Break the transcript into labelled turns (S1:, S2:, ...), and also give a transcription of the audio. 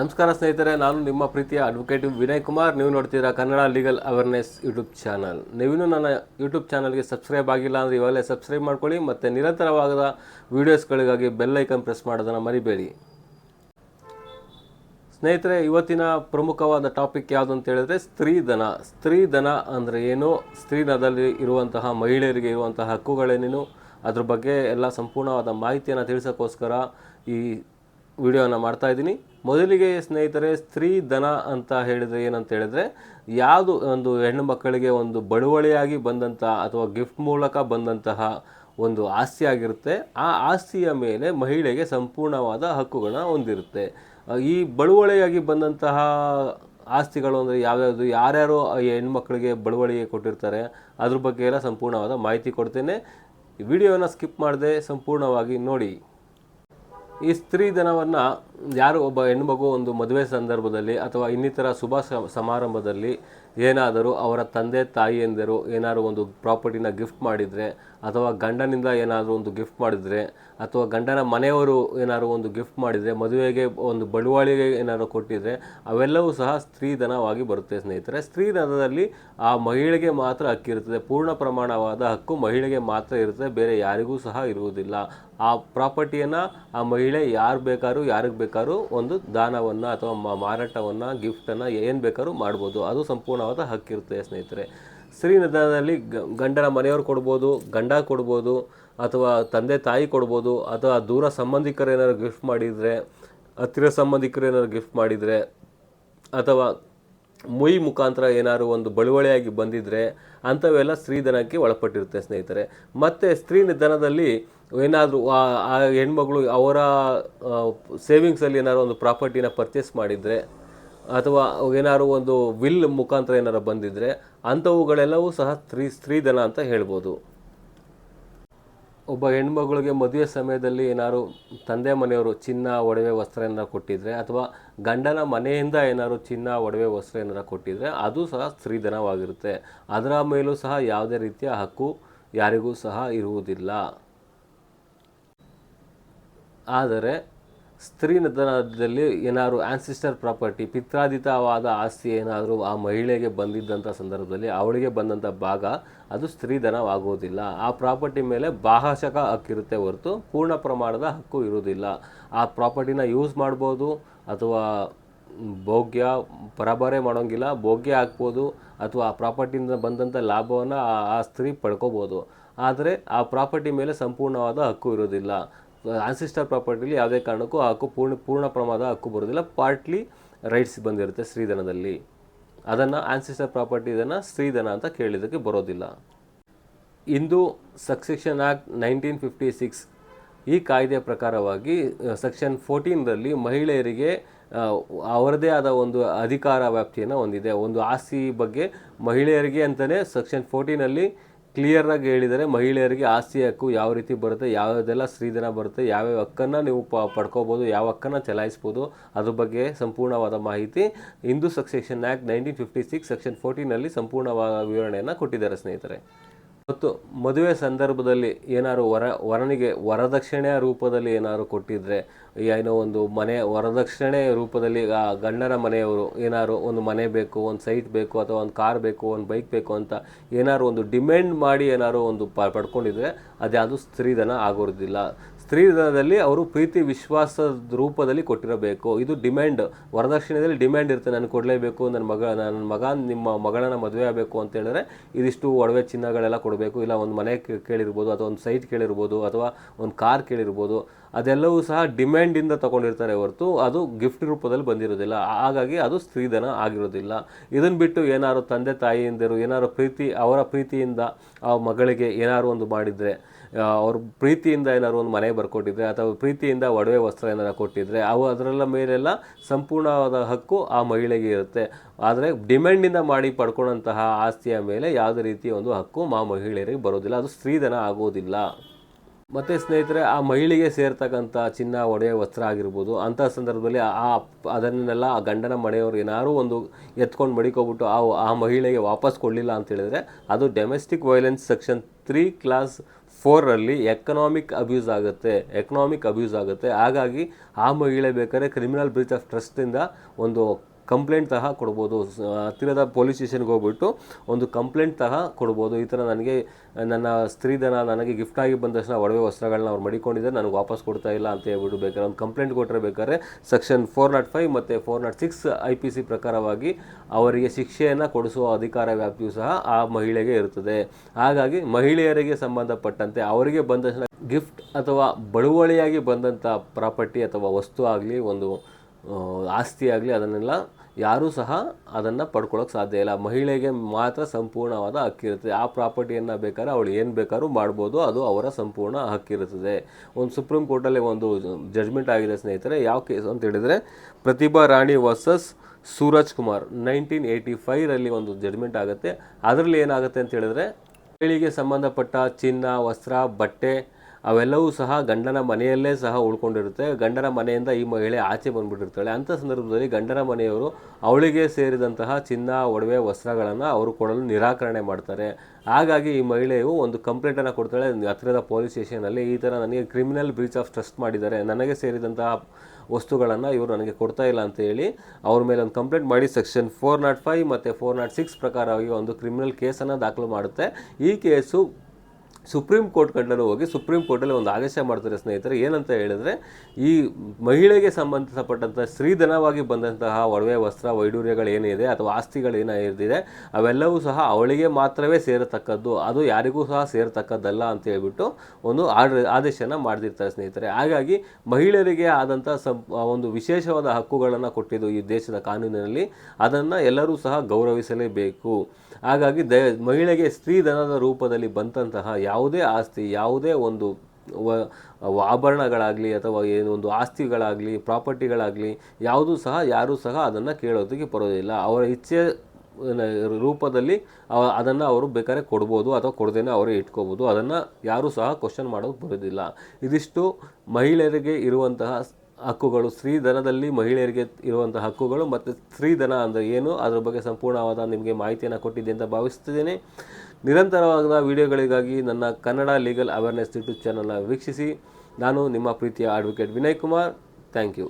S1: ನಮಸ್ಕಾರ ಸ್ನೇಹಿತರೆ, ನಾನು ನಿಮ್ಮ ಪ್ರೀತಿಯ ಅಡ್ವೊಕೇಟ್ ವಿನಯ್ ಕುಮಾರ್. ನೀವು ನೋಡ್ತೀರಾ Kannada legal awareness YouTube channel ನೀವಿನ್ನೂ ನನ್ನ ಯೂಟ್ಯೂಬ್ ಚಾನಲ್ಗೆ ಸಬ್ಸ್ಕ್ರೈಬ್ ಆಗಿಲ್ಲ ಅಂದರೆ ಇವಾಗಲೇ ಸಬ್ಸ್ಕ್ರೈಬ್ ಮಾಡ್ಕೊಳ್ಳಿ ಮತ್ತು ನಿರಂತರವಾದ ವೀಡಿಯೋಸ್ಗಳಿಗಾಗಿ ಬೆಲ್ ಐಕನ್ ಪ್ರೆಸ್ ಮಾಡೋದನ್ನು ಮರಿಬೇಡಿ. ಸ್ನೇಹಿತರೆ, ಇವತ್ತಿನ ಪ್ರಮುಖವಾದ ಟಾಪಿಕ್ ಯಾವುದು ಅಂತ ಹೇಳಿದ್ರೆ ಸ್ತ್ರೀಧನ ಸ್ತ್ರೀಧನ ಅಂದರೆ ಏನು? ಸ್ತ್ರೀಧನದಲ್ಲಿ ಇರುವಂತಹ ಮಹಿಳೆಯರಿಗೆ ಇರುವಂತಹ ಹಕ್ಕುಗಳೇನೇನು? ಅದ್ರ ಬಗ್ಗೆ ಎಲ್ಲ ಸಂಪೂರ್ಣವಾದ ಮಾಹಿತಿಯನ್ನು ತಿಳಿಸೋಕ್ಕೋಸ್ಕರ ಈ ವಿಡಿಯೋನ ಮಾಡ್ತಾ ಇದ್ದೀನಿ. ಮೊದಲಿಗೆ ಸ್ನೇಹಿತರೆ ಸ್ತ್ರೀಧನ ಅಂತ ಹೇಳಿದರೆ ಏನಂತ ಹೇಳಿದ್ರೆ, ಯಾವುದು ಒಂದು ಹೆಣ್ಣು ಮಕ್ಕಳಿಗೆ ಒಂದು ಬಳುವಳಿಯಾಗಿ ಬಂದಂತಹ ಅಥವಾ ಗಿಫ್ಟ್ ಮೂಲಕ ಬಂದಂತಹ ಒಂದು ಆಸ್ತಿ ಆಗಿರುತ್ತೆ. ಆ ಆಸ್ತಿಯ ಮೇಲೆ ಮಹಿಳೆಗೆ ಸಂಪೂರ್ಣವಾದ ಹಕ್ಕುಗಳನ್ನ ಹೊಂದಿರುತ್ತೆ. ಈ ಬಳುವಳಿಯಾಗಿ ಬಂದಂತಹ ಆಸ್ತಿಗಳು ಅಂದರೆ ಯಾವ್ಯಾವುದು, ಯಾರ್ಯಾರು ಹೆಣ್ಮಕ್ಳಿಗೆ ಬಳುವಳಿಗೆ ಕೊಟ್ಟಿರ್ತಾರೆ, ಅದ್ರ ಬಗ್ಗೆ ಎಲ್ಲ ಸಂಪೂರ್ಣವಾದ ಮಾಹಿತಿ ಕೊಡ್ತೇನೆ. ವಿಡಿಯೋನ ಸ್ಕಿಪ್ ಮಾಡದೆ ಸಂಪೂರ್ಣವಾಗಿ ನೋಡಿ. ಈ ಸ್ತ್ರೀಧನವನ್ನು ಯಾರು ಒಬ್ಬ ಹೆಣ್ಮಗು ಒಂದು ಮದುವೆ ಸಂದರ್ಭದಲ್ಲಿ ಅಥವಾ ಇನ್ನಿತರ ಶುಭ ಸಮಾರಂಭದಲ್ಲಿ ಏನಾದರೂ ಅವರ ತಂದೆ ತಾಯಿಯಂದಿರು ಏನಾದರೂ ಒಂದು ಪ್ರಾಪರ್ಟಿನ ಗಿಫ್ಟ್ ಮಾಡಿದರೆ, ಅಥವಾ ಗಂಡನಿಂದ ಏನಾದರೂ ಒಂದು ಗಿಫ್ಟ್ ಮಾಡಿದರೆ, ಅಥವಾ ಗಂಡನ ಮನೆಯವರು ಏನಾದರೂ ಒಂದು ಗಿಫ್ಟ್ ಮಾಡಿದರೆ, ಮದುವೆಗೆ ಒಂದು ಬಳುವಳಿಗೆ ಏನಾದರೂ ಕೊಟ್ಟಿದ್ರೆ, ಅವೆಲ್ಲವೂ ಸಹ ಸ್ತ್ರೀಧನವಾಗಿ ಬರುತ್ತೆ ಸ್ನೇಹಿತರೆ. ಸ್ತ್ರೀಧನದಲ್ಲಿ ಆ ಮಹಿಳೆಗೆ ಮಾತ್ರ ಹಕ್ಕಿರುತ್ತದೆ ಪೂರ್ಣ ಪ್ರಮಾಣವಾದ ಹಕ್ಕು ಮಹಿಳೆಗೆ ಮಾತ್ರ ಇರುತ್ತದೆ ಬೇರೆ ಯಾರಿಗೂ ಸಹ ಇರುವುದಿಲ್ಲ. ಆ ಪ್ರಾಪರ್ಟಿಯನ್ನು ಆ ಮಹಿಳೆ ಯಾರು ಬೇಕಾದ್ರೂ ಯಾರಿಗೆ ಬೇಕಾದ್ರೂ ಒಂದು ದಾನವನ್ನು ಅಥವಾ ಮಾರಾಟವನ್ನು ಗಿಫ್ಟನ್ನು ಏನು ಬೇಕಾದ್ರೂ ಮಾಡ್ಬೋದು. ಅದು ಸಂಪೂರ್ಣವಾದ ಹಕ್ಕಿರುತ್ತೆ ಸ್ನೇಹಿತರೆ. ಸ್ತ್ರೀ ನಿಧಾನದಲ್ಲಿ ಗಂಡನ ಮನೆಯವರು ಕೊಡ್ಬೋದು, ಗಂಡ ಕೊಡ್ಬೋದು, ಅಥವಾ ತಂದೆ ತಾಯಿ ಕೊಡ್ಬೋದು, ಅಥವಾ ದೂರ ಸಂಬಂಧಿಕರು ಏನಾದ್ರು ಗಿಫ್ಟ್ ಮಾಡಿದರೆ, ಹತ್ತಿರ ಸಂಬಂಧಿಕರು ಏನಾದ್ರು ಗಿಫ್ಟ್ ಮಾಡಿದರೆ, ಅಥವಾ ಮುಯಿ ಮುಖಾಂತರ ಏನಾದ್ರು ಒಂದು ಬಳುವಳಿಯಾಗಿ ಬಂದಿದ್ರೆ ಅಂಥವೆಲ್ಲ ಸ್ತ್ರೀಧನಕ್ಕೆ ಒಳಪಟ್ಟಿರುತ್ತೆ ಸ್ನೇಹಿತರೆ. ಮತ್ತು ಸ್ತ್ರೀ ನಿಧನದಲ್ಲಿ ಏನಾದರೂ ಆ ಹೆಣ್ಮಗಳು ಅವರ ಸೇವಿಂಗ್ಸಲ್ಲಿ ಏನಾದ್ರು ಒಂದು ಪ್ರಾಪರ್ಟಿನ ಪರ್ಚೇಸ್ ಮಾಡಿದರೆ ಅಥವಾ ಏನಾದ್ರು ಒಂದು ವಿಲ್ ಮುಖಾಂತರ ಏನಾರು ಬಂದಿದ್ರೆ ಅಂಥವುಗಳೆಲ್ಲವೂ ಸಹ ಸ್ತ್ರೀ, ಸ್ತ್ರೀಧನ ಅಂತ ಹೇಳ್ಬೋದು. ಒಬ್ಬ ಹೆಣ್ಮಗಳಿಗೆ ಮದುವೆ ಸಮಯದಲ್ಲಿ ಏನಾದ್ರು ತಂದೆ ಮನೆಯವರು ಚಿನ್ನ, ಒಡವೆ, ವಸ್ತ್ರ ಏನಾರು ಕೊಟ್ಟಿದ್ರೆ ಅಥವಾ ಗಂಡನ ಮನೆಯಿಂದ ಏನಾದ್ರು ಚಿನ್ನ, ಒಡವೆ, ವಸ್ತ್ರ ಏನಾರು ಕೊಟ್ಟಿದ್ರೆ ಅದು ಸಹ ಸ್ತ್ರೀಧನವಾಗಿರುತ್ತೆ. ಅದರ ಮೇಲೂ ಸಹ ಯಾವುದೇ ರೀತಿಯ ಹಕ್ಕು ಯಾರಿಗೂ ಸಹ ಇರುವುದಿಲ್ಲ. ಆದರೆ ಸ್ತ್ರೀ ನಿಧನದಲ್ಲಿ ಏನಾದ್ರು ಆನ್ಸಿಸ್ಟರ್ ಪ್ರಾಪರ್ಟಿ ಪಿತ್ರಾದಿತವಾದ ಆಸ್ತಿ ಏನಾದರೂ ಆ ಮಹಿಳೆಗೆ ಬಂದಿದ್ದಂಥ ಸಂದರ್ಭದಲ್ಲಿ ಅವಳಿಗೆ ಬಂದಂಥ ಭಾಗ ಅದು ಸ್ತ್ರೀಧನವಾಗುವುದಿಲ್ಲ ಆ ಪ್ರಾಪರ್ಟಿ ಮೇಲೆ ಬಾಹಶಕ ಹಕ್ಕಿರುತ್ತೆ ಹೊರತು ಪೂರ್ಣ ಪ್ರಮಾಣದ ಹಕ್ಕು ಇರುವುದಿಲ್ಲ. ಆ ಪ್ರಾಪರ್ಟಿನ ಯೂಸ್ ಮಾಡ್ಬೋದು ಅಥವಾ ಭೋಗ್ಯ ಪರಬಾರೆ ಮಾಡೋಂಗಿಲ್ಲ, ಭೋಗ್ಯ ಹಾಕ್ಬೋದು ಅಥವಾ ಆ ಪ್ರಾಪರ್ಟಿಯಿಂದ ಬಂದಂಥ ಲಾಭವನ್ನು ಆ- ಆ ಸ್ತ್ರೀ ಪಡ್ಕೋಬೋದು. ಆದರೆ ಆ ಪ್ರಾಪರ್ಟಿ ಮೇಲೆ ಸಂಪೂರ್ಣವಾದ ಹಕ್ಕು ಇರೋದಿಲ್ಲ ಆನ್ಸಿಸ್ಟರ್ ಪ್ರಾಪರ್ಟಿಲಿ ಯಾವುದೇ ಕಾರಣಕ್ಕೂ ಆ ಹಕ್ಕು ಪೂರ್ಣ ಪೂರ್ಣ ಪ್ರಮಾದ ಹಕ್ಕು ಬರೋದಿಲ್ಲ ಪಾರ್ಟ್ಲಿ ರೈಟ್ಸ್ ಬಂದಿರುತ್ತೆ ಸ್ತ್ರೀಧನದಲ್ಲಿ ಅದನ್ನು ಆನ್ಸಿಸ್ಟರ್ ಪ್ರಾಪರ್ಟಿ ಇದನ್ನು ಸ್ತ್ರೀಧನ ಅಂತ ಕೇಳಿದ್ದಕ್ಕೆ ಬರೋದಿಲ್ಲ. ಇಂದು succession act nineteen fifty six ಈ ಕಾಯ್ದೆಯ ಪ್ರಕಾರವಾಗಿ ಸೆಕ್ಷನ್ ಫೋರ್ಟೀನ್ದಲ್ಲಿ ಮಹಿಳೆಯರಿಗೆ ಅವರದೇ ಆದ ಒಂದು ಅಧಿಕಾರ ವ್ಯಾಪ್ತಿಯನ್ನು ಹೊಂದಿದೆ. ಒಂದು ಆಸ್ತಿ ಬಗ್ಗೆ ಮಹಿಳೆಯರಿಗೆ ಅಂತಲೇ ಸೆಕ್ಷನ್ ಫೋರ್ಟೀನಲ್ಲಿ ಕ್ಲಿಯರಾಗಿ ಹೇಳಿದರೆ ಮಹಿಳೆಯರಿಗೆ ಆಸ್ತಿ ಹಕ್ಕು ಯಾವ ರೀತಿ ಬರುತ್ತೆ, ಯಾವುದೆಲ್ಲ ಸ್ತ್ರೀಧನ ಬರುತ್ತೆ, ಯಾವ್ಯಾವ ಹಕ್ಕನ್ನು ನೀವು ಪ ಪಡ್ಕೋಬೋದು, ಯಾವ ಹಕ್ಕನ್ನು ಚಲಾಯಿಸ್ಬೋದು, ಅದ್ರ ಬಗ್ಗೆ ಸಂಪೂರ್ಣವಾದ ಮಾಹಿತಿ Hindu succession act nineteen fifty six section ಫೋರ್ಟೀನಲ್ಲಿ ಸಂಪೂರ್ಣವಾದ ವಿವರಣೆಯನ್ನು ಕೊಟ್ಟಿದ್ದಾರೆ ಸ್ನೇಹಿತರೆ. ಮತ್ತು ಮದುವೆ ಸಂದರ್ಭದಲ್ಲಿ ಏನಾದ್ರು ವರ, ವರನಿಗೆ ವರದಕ್ಷಿಣೆಯ ರೂಪದಲ್ಲಿ ಏನಾದ್ರು ಕೊಟ್ಟಿದ್ದರೆ ಏನೋ ಒಂದು ಮನೆ ವರದಕ್ಷಿಣೆ ರೂಪದಲ್ಲಿ ಆ ಗಂಡನ ಮನೆಯವರು ಏನಾದ್ರು ಒಂದು ಮನೆ ಬೇಕು, ಒಂದು ಸೈಟ್ ಬೇಕು ಅಥವಾ ಒಂದು ಕಾರ್ ಬೇಕು, ಒಂದು ಬೈಕ್ ಬೇಕು ಅಂತ ಏನಾದ್ರು ಒಂದು ಡಿಮ್ಯಾಂಡ್ ಮಾಡಿ ಏನಾದ್ರು ಒಂದು ಪ, ಪಡ್ಕೊಂಡಿದ್ರೆ ಅದ್ಯಾವುದು ಸ್ತ್ರೀಧನ ಆಗೋದಿಲ್ಲ ಸ್ತ್ರೀಧನದಲ್ಲಿ ಅವರು ಪ್ರೀತಿ ವಿಶ್ವಾಸದ ರೂಪದಲ್ಲಿ ಕೊಟ್ಟಿರಬೇಕು. ಇದು ಡಿಮ್ಯಾಂಡ್. ವರದಕ್ಷಿಣೆಯಲ್ಲಿ ಡಿಮ್ಯಾಂಡ್ ಇರುತ್ತೆ. ನಾನು ಕೊಡಲೇಬೇಕು, ನನ್ನ ಮಗ ನನ್ನ ಮಗ, ನಿಮ್ಮ ಮಗಳನ್ನ ಮದುವೆ ಆಗಬೇಕು ಅಂತ ಹೇಳಿದ್ರೆ ಇದಿಷ್ಟು ಒಡವೆ ಚಿನ್ನಗಳೆಲ್ಲ ಕೊಡಬೇಕು. ಇಲ್ಲ ಒಂದು ಮನೆ ಕೇಳಿರ್ಬೋದು, ಅಥವಾ ಒಂದು ಸೈಟ್ ಕೇಳಿರ್ಬೋದು, ಅಥವಾ ಒಂದು ಕಾರ್ ಕೇಳಿರ್ಬೋದು. ಅದೆಲ್ಲವೂ ಸಹ ಡಿಮ್ಯಾಂಡಿಂದ ತಗೊಂಡಿರ್ತಾರೆ ಹೊರತು ಅದು ಗಿಫ್ಟ್ ರೂಪದಲ್ಲಿ ಬಂದಿರೋದಿಲ್ಲ. ಹಾಗಾಗಿ ಅದು ಸ್ತ್ರೀಧನ ಆಗಿರೋದಿಲ್ಲ. ಇದನ್ನು ಬಿಟ್ಟು ಏನಾದ್ರು ತಂದೆ ತಾಯಿಯಿಂದರು, ಏನಾದ್ರು ಪ್ರೀತಿ, ಅವರ ಪ್ರೀತಿಯಿಂದ ಆ ಮಗಳಿಗೆ ಏನಾದ್ರು ಒಂದು ಮಾಡಿದರೆ ಅವ್ರ ಪ್ರೀತಿಯಿಂದ ಏನಾದ್ರು ಒಂದು ಮನೆ ಬರ್ಕೊಟ್ಟಿದ್ರೆ ಅಥವಾ ಪ್ರೀತಿಯಿಂದ ಒಡವೆ ವಸ್ತ್ರ ಏನಾರು ಕೊಟ್ಟಿದ್ರೆ ಅವು ಅದರೆಲ್ಲ ಮೇಲೆಲ್ಲ ಸಂಪೂರ್ಣವಾದ ಹಕ್ಕು ಆ ಮಹಿಳೆಗೆ ಇರುತ್ತೆ. ಆದರೆ ಡಿಮ್ಯಾಂಡಿಂದ ಮಾಡಿ ಪಡ್ಕೊಂಡಂತಹ ಆಸ್ತಿಯ ಮೇಲೆ ಯಾವುದೇ ರೀತಿಯ ಒಂದು ಹಕ್ಕು ಮಾ ಮಹಿಳೆಯರಿಗೆ ಬರೋದಿಲ್ಲ. ಅದು ಸ್ತ್ರೀಧನ ಆಗೋದಿಲ್ಲ. ಮತ್ತು ಸ್ನೇಹಿತರೆ, ಆ ಮಹಿಳೆಗೆ ಸೇರ್ತಕ್ಕಂಥ ಚಿನ್ನ ಒಡೆಯ ವಸ್ತ್ರ ಆಗಿರ್ಬೋದು, ಅಂಥ ಸಂದರ್ಭದಲ್ಲಿ ಆ ಅದನ್ನೆಲ್ಲ ಆ ಗಂಡನ ಮನೆಯವರು ಏನಾದ್ರು ಒಂದು ಎತ್ಕೊಂಡು ಮಡಿಕೊಬಿಟ್ಟು ಆ ಆ ಮಹಿಳೆಗೆ ವಾಪಸ್ ಕೊಡಲಿಲ್ಲ ಅಂತ ಹೇಳಿದ್ರೆ ಅದು domestic violence section three clause ಫೋರಲ್ಲಿ economic abuse ಆಗುತ್ತೆ ಎಕನಾಮಿಕ್ ಅಬ್ಯೂಸ್ ಆಗುತ್ತೆ. ಹಾಗಾಗಿ ಆ ಮಹಿಳೆ ಬೇಕಾದ್ರೆ ಕ್ರಿಮಿನಲ್ ಬ್ರೀಚ್ ಆಫ್ ಟ್ರಸ್ಟಿಂದ ಒಂದು ಕಂಪ್ಲೇಂಟ್ ಸಹ ಕೊಡ್ಬೋದು. ಹತ್ತಿರದ ಪೊಲೀಸ್ ಸ್ಟೇಷನ್ಗೆ ಹೋಗ್ಬಿಟ್ಟು ಒಂದು ಕಂಪ್ಲೇಂಟ್ ಸಹ ಕೊಡ್ಬೋದು. ಈ ಥರ ನನಗೆ, ನನ್ನ ಸ್ತ್ರೀಧನ ನನಗೆ ಗಿಫ್ಟ್ ಆಗಿ ಬಂದ ತಕ್ಷಣ ಒಡವೆ ವಸ್ತ್ರಗಳನ್ನ ಅವ್ರು ಮಡಿಕೊಂಡಿದ್ದಾರೆ ನನಗೆ ವಾಪಸ್ ಕೊಡ್ತಾ ಇಲ್ಲ ಅಂತ ಹೇಳ್ಬಿಟ್ಟು ಬೇಕಾದ್ರೆ ಒಂದು ಕಂಪ್ಲೇಂಟ್ ಕೊಟ್ಟರೆ ಬೇಕಾದ್ರೆ ಸೆಕ್ಷನ್ ಫೋರ್ ನಾಟ್ ಫೈವ್ ಮತ್ತು four not six I P C ಪ್ರಕಾರವಾಗಿ ಅವರಿಗೆ ಶಿಕ್ಷೆಯನ್ನು ಕೊಡಿಸುವ ಅಧಿಕಾರ ವ್ಯಾಪ್ತಿಯು ಸಹ ಆ ಮಹಿಳೆಗೆ ಇರುತ್ತದೆ ಹಾಗಾಗಿ ಮಹಿಳೆಯರಿಗೆ ಸಂಬಂಧಪಟ್ಟಂತೆ ಅವರಿಗೆ ಬಂದ ತಕ್ಷಣ ಗಿಫ್ಟ್ ಅಥವಾ ಬಳುವಳಿಯಾಗಿ ಬಂದಂಥ ಪ್ರಾಪರ್ಟಿ ಅಥವಾ ವಸ್ತು ಆಗಲಿ ಒಂದು ಆಸ್ತಿ ಆಗಲಿ ಅದನ್ನೆಲ್ಲ ಯಾರೂ ಸಹ ಅದನ್ನು ಪಡ್ಕೊಳ್ಳೋಕೆ ಸಾಧ್ಯ ಇಲ್ಲ. ಮಹಿಳೆಗೆ ಮಾತ್ರ ಸಂಪೂರ್ಣವಾದ ಹಕ್ಕಿರುತ್ತದೆ ಆ ಪ್ರಾಪರ್ಟಿಯನ್ನು ಬೇಕಾದ್ರೆ ಅವಳು ಏನು ಬೇಕಾದ್ರೂ ಮಾಡ್ಬೋದು. ಅದು ಅವರ ಸಂಪೂರ್ಣ ಹಕ್ಕಿರುತ್ತದೆ ಒಂದು ಸುಪ್ರೀಂ ಕೋರ್ಟಲ್ಲಿ ಒಂದು ಜಡ್ಜ್ಮೆಂಟ್ ಆಗಿದೆ ಸ್ನೇಹಿತರೆ. ಯಾವ ಕೇಸ್ ಅಂತ ಹೇಳಿದರೆ, Pratibha Rani versus Suraj Kumar nineteen eighty ಫೈರಲ್ಲಿ ಒಂದು ಜಡ್ಜ್ಮೆಂಟ್ ಆಗುತ್ತೆ. ಅದರಲ್ಲಿ ಏನಾಗುತ್ತೆ ಅಂತ ಹೇಳಿದ್ರೆ, ಮಹಿಳೆಗೆ ಸಂಬಂಧಪಟ್ಟ ಚಿನ್ನ, ವಸ್ತ್ರ, ಬಟ್ಟೆ ಅವೆಲ್ಲವೂ ಸಹ ಗಂಡನ ಮನೆಯಲ್ಲೇ ಸಹ ಉಳ್ಕೊಂಡಿರುತ್ತೆ. ಗಂಡನ ಮನೆಯಿಂದ ಈ ಮಹಿಳೆ ಆಚೆ ಬಂದುಬಿಟ್ಟಿರ್ತಾಳೆ. ಅಂಥ ಸಂದರ್ಭದಲ್ಲಿ ಗಂಡನ ಮನೆಯವರು ಅವಳಿಗೆ ಸೇರಿದಂತಹ ಚಿನ್ನ, ಒಡವೆ, ವಸ್ತ್ರಗಳನ್ನು ಅವರು ಕೊಡಲು ನಿರಾಕರಣೆ ಮಾಡ್ತಾರೆ. ಹಾಗಾಗಿ ಈ ಮಹಿಳೆಯು ಒಂದು ಕಂಪ್ಲೇಂಟನ್ನು ಕೊಡ್ತಾಳೆ. ಹತ್ತಿರದ ಪೊಲೀಸ್ ಸ್ಟೇಷನಲ್ಲಿ ಈ ಥರ ನನಗೆ ಕ್ರಿಮಿನಲ್ ಬ್ರೀಚ್ ಆಫ್ ಟ್ರಸ್ಟ್ ಮಾಡಿದ್ದಾರೆ. ನನಗೆ ಸೇರಿದಂತಹ ವಸ್ತುಗಳನ್ನು ಇವರು ನನಗೆ ಕೊಡ್ತಾ ಇಲ್ಲ ಅಂತ ಹೇಳಿ ಅವ್ರ ಮೇಲೆ ಒಂದು ಕಂಪ್ಲೇಂಟ್ ಮಾಡಿ ಸೆಕ್ಷನ್ ಫೋರ್ ನಾಟ್ ಫೈವ್ ಮತ್ತು ಫೋರ್ ನಾಟ್ ಸಿಕ್ಸ್ ಪ್ರಕಾರವಾಗಿ ಒಂದು ಕ್ರಿಮಿನಲ್ ಕೇಸನ್ನು ದಾಖಲು ಮಾಡುತ್ತೆ. ಈ ಕೇಸು ಸುಪ್ರೀಂ ಕೋರ್ಟ್ ಕಂಡಲೂ ಹೋಗಿ ಸುಪ್ರೀಂ ಕೋರ್ಟಲ್ಲಿ ಒಂದು ಆದೇಶ ಮಾಡ್ತಾರೆ ಸ್ನೇಹಿತರೆ. ಏನಂತ ಹೇಳಿದ್ರೆ, ಈ ಮಹಿಳೆಗೆ ಸಂಬಂಧಪಟ್ಟಂಥ ಸ್ತ್ರೀಧನವಾಗಿ ಬಂದಂತಹ ಒಡವೆ, ವಸ್ತ್ರ ವೈಡೂರ್ಯಗಳೇನಿದೆ ಅಥವಾ ಆಸ್ತಿಗಳು ಏನಿದೆ ಅವೆಲ್ಲವೂ ಸಹ ಅವಳಿಗೆ ಮಾತ್ರವೇ ಸೇರತಕ್ಕದ್ದು. ಅದು ಯಾರಿಗೂ ಸಹ ಸೇರತಕ್ಕದ್ದಲ್ಲ ಅಂತ ಹೇಳ್ಬಿಟ್ಟು ಒಂದು ಆರ್ಡರ್ ಆದೇಶನ ಮಾಡ್ತಿರ್ತಾರೆ ಸ್ನೇಹಿತರೆ. ಹಾಗಾಗಿ ಮಹಿಳೆಯರಿಗೆ ಆದಂಥ ಒಂದು ವಿಶೇಷವಾದ ಹಕ್ಕುಗಳನ್ನು ಕೊಟ್ಟಿದ್ದು ಈ ದೇಶದ ಕಾನೂನಿನಲ್ಲಿ, ಅದನ್ನು ಎಲ್ಲರೂ ಸಹ ಗೌರವಿಸಲೇಬೇಕು. ಹಾಗಾಗಿ ದ, ಮಹಿಳೆಗೆ ಸ್ತ್ರೀಧನದ ರೂಪದಲ್ಲಿ ಬಂದಂತಹ ಯಾವುದೇ ಆಸ್ತಿ, ಯಾವುದೇ ಒಂದು ವ- ಆಭರಣಗಳಾಗಲಿ ಅಥವಾ ಏನು ಒಂದು ಆಸ್ತಿಗಳಾಗಲಿ, ಪ್ರಾಪರ್ಟಿಗಳಾಗಲಿ, ಯಾವುದೂ ಸಹ, ಯಾರೂ ಸಹ ಅದನ್ನು ಕೇಳೋದಕ್ಕೆ ಬರೋದಿಲ್ಲ. ಅವರ ಇಚ್ಛೆ ರೂಪದಲ್ಲಿ ಅದನ್ನು ಅವರು ಬೇಕಾದ್ರೆ ಕೊಡ್ಬೋದು ಅಥವಾ ಕೊಡದೇನೆ ಅವರೇ ಇಟ್ಕೋಬೋದು. ಅದನ್ನು ಯಾರೂ ಸಹ ಕ್ವಶನ್ ಮಾಡೋದು ಬರೋದಿಲ್ಲ. ಇದಿಷ್ಟು ಮಹಿಳೆಯರಿಗೆ ಇರುವಂತಹ ಹಕ್ಕುಗಳು, ಸ್ತ್ರೀಧನದಲ್ಲಿ ಮಹಿಳೆಯರಿಗೆ ಇರುವಂಥ ಹಕ್ಕುಗಳು ಮತ್ತು ಸ್ತ್ರೀಧನ ಅಂದರೆ ಏನು, ಅದರ ಬಗ್ಗೆ ಸಂಪೂರ್ಣವಾದ ನಿಮಗೆ ಮಾಹಿತಿಯನ್ನು ಕೊಟ್ಟಿದ್ದೆ ಅಂತ ಭಾವಿಸ್ತಿದ್ದೇನೆ. ನಿರಂತರವಾದ ವಿಡಿಯೋಗಳಿಗಾಗಿ ನನ್ನ ಕನ್ನಡ ಲೀಗಲ್ ಅವೇರ್ನೆಸ್ ಯೂಟ್ಯೂಬ್ ಚಾನಲ್ನ ವೀಕ್ಷಿಸಿ, ನಾನು ನಿಮ್ಮ ಪ್ರೀತಿಯ advocate Vinay Kumar. Thank you.